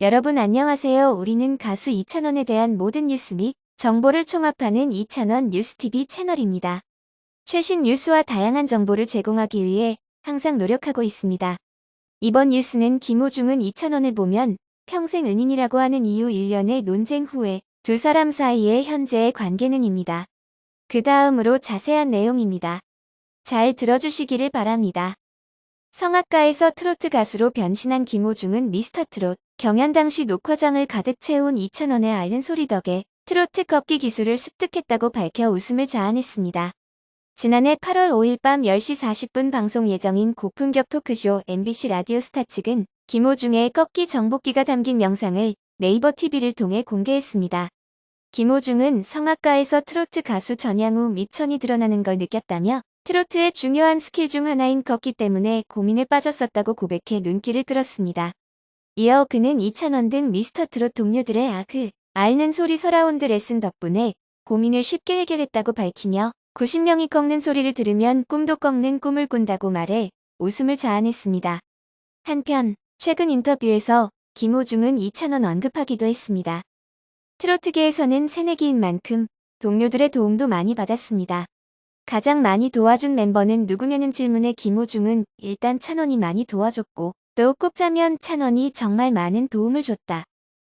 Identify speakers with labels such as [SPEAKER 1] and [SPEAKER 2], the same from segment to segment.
[SPEAKER 1] 여러분 안녕하세요. 우리는 가수 이찬원에 대한 모든 뉴스 및 정보를 총합하는 이찬원 뉴스TV 채널입니다. 최신 뉴스와 다양한 정보를 제공하기 위해 항상 노력하고 있습니다. 이번 뉴스는 김호중은 이찬원을 보면 평생 은인이라고 하는 이유 1년의 논쟁 후에 두 사람 사이의 현재의 관계는입니다. 그 다음으로 자세한 내용입니다. 잘 들어주시기를 바랍니다. 성악가에서 트로트 가수로 변신한 김호중은 미스터 트롯 경연 당시 녹화장을 가득 채운 2,000원의 앓는 소리 덕에 트로트 걷기 기술을 습득했다고 밝혀 웃음을 자아냈습니다. 지난해 8월 5일 밤 10시 40분 방송 예정인 고품격 토크쇼 MBC 라디오 스타 측은 김호중의 꺾기 정복기가 담긴 영상을 네이버 TV를 통해 공개했습니다. 김호중은 성악가에서 트로트 가수 전향후 미천이 드러나는 걸 느꼈다며 트로트의 중요한 스킬 중 하나인 걷기 때문에 고민에 빠졌었다고 고백해 눈길을 끌었습니다. 이어 그는 이찬원 등 미스터 트롯 동료들의 아그, 앓는 소리 서라운드 레슨 덕분에 고민을 쉽게 해결했다고 밝히며 90명이 꺾는 소리를 들으면 꿈도 꺾는 꿈을 꾼다고 말해 웃음을 자아냈습니다. 한편 최근 인터뷰에서 김호중은 이찬원 언급하기도 했습니다. 트로트계에서는 새내기인 만큼 동료들의 도움도 많이 받았습니다. 가장 많이 도와준 멤버는 누구냐는 질문에 김호중은 일단 찬원이 많이 도와줬고 또 꼽자면 찬원이 정말 많은 도움을 줬다.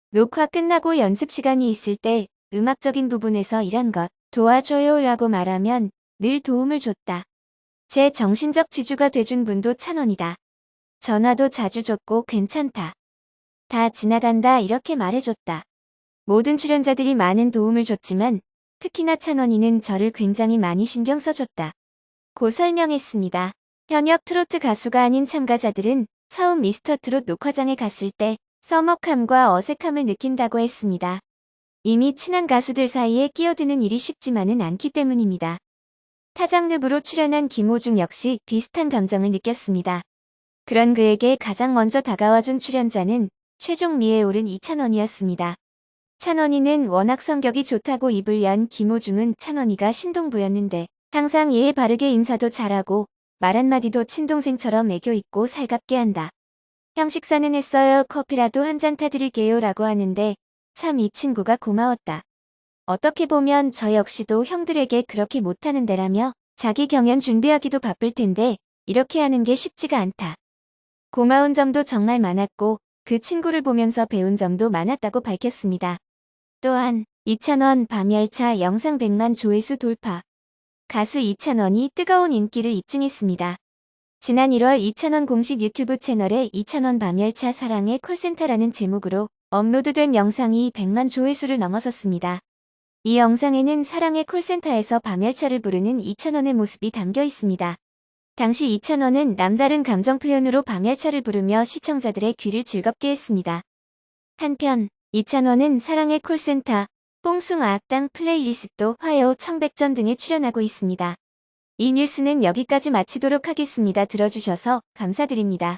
[SPEAKER 1] 녹화 끝나고 연습 시간이 있을 때 음악적인 부분에서 이런 것 도와줘요 라고 말하면 늘 도움을 줬다. 제 정신적 지주가 돼준 분도 찬원이다. 전화도 자주 줬고 괜찮다. 다 지나간다 이렇게 말해줬다. 모든 출연자들이 많은 도움을 줬지만 특히나 찬원이는 저를 굉장히 많이 신경 써줬다. 고 설명했습니다. 현역 트로트 가수가 아닌 참가자들은 처음 미스터 트롯 녹화장에 갔을 때 서먹함과 어색함을 느낀다고 했습니다. 이미 친한 가수들 사이에 끼어드는 일이 쉽지만은 않기 때문입니다. 타장르브로 출연한 김호중 역시 비슷한 감정을 느꼈습니다. 그런 그에게 가장 먼저 다가와준 출연자는 최종 미에 오른 이찬원이었습니다. 찬원이는 워낙 성격이 좋다고 입을 연 김호중은 찬원이가 신동부였는데 항상 예의 바르게 인사도 잘하고 말 한마디도 친동생처럼 애교 있고 살갑게 한다. 형 식사는 했어요. 커피라도 한 잔 타드릴게요. 라고 하는데 참 이 친구가 고마웠다. 어떻게 보면 저 역시도 형들에게 그렇게 못하는 데라며 자기 경연 준비하기도 바쁠 텐데 이렇게 하는 게 쉽지가 않다. 고마운 점도 정말 많았고 그 친구를 보면서 배운 점도 많았다고 밝혔습니다. 또한 이찬원 밤열차 영상 100만 조회수 돌파. 가수 이찬원이 뜨거운 인기를 입증했습니다. 지난 1월 이찬원 공식 유튜브 채널에 이찬원 밤열차 사랑의 콜센터라는 제목으로 업로드된 영상이 100만 조회수를 넘어섰습니다. 이 영상에는 사랑의 콜센터에서 밤열차를 부르는 이찬원의 모습이 담겨 있습니다. 당시 이찬원은 남다른 감정 표현으로 밤열차를 부르며 시청자들의 귀를 즐겁게 했습니다. 한편 이찬원은 사랑의 콜센터, 뽕숭 악당 플레이리스트 화요 청백전 등에 출연하고 있습니다. 이 뉴스는 여기까지 마치도록 하겠습니다. 들어주셔서 감사드립니다.